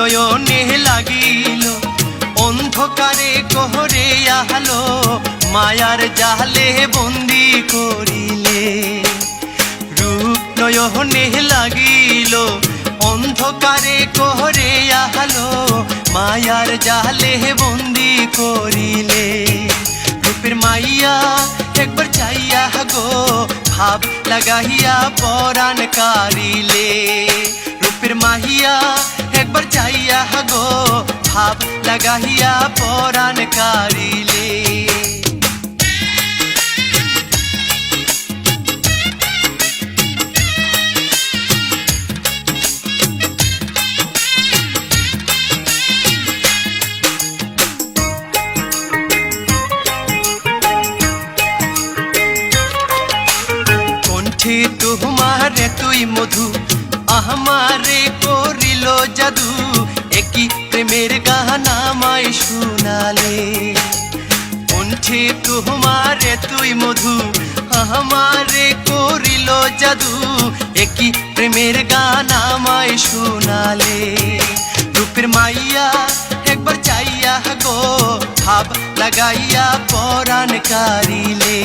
নয়নে লাগিল, অন্ধকারে কোহরে আহলো, মায়ার জালে বন্দি করিলে। রূপ নয়নে লাগিল, অন্ধকারে কোহরে আহলো, মায়ার জালে বন্দি করিলে। রূপের মাইয়া একবার চাইয়া গো, ভাব লাগাইয়া পরাণ কারিলে। রূপের গো লাগাইয়া পরাণ কারিলে কণ্ঠে তোমারে তুই মধু আমারে করিল জাদু একই শুনালে কণ্ঠে তোমারে তুই মধু আমারে করিল জাদু একই প্রেমের গান আমায় শুনালে রূপের মাইয়া একবার চাইয়া গো ভাব লাগাইয়া পরাণ কারিলে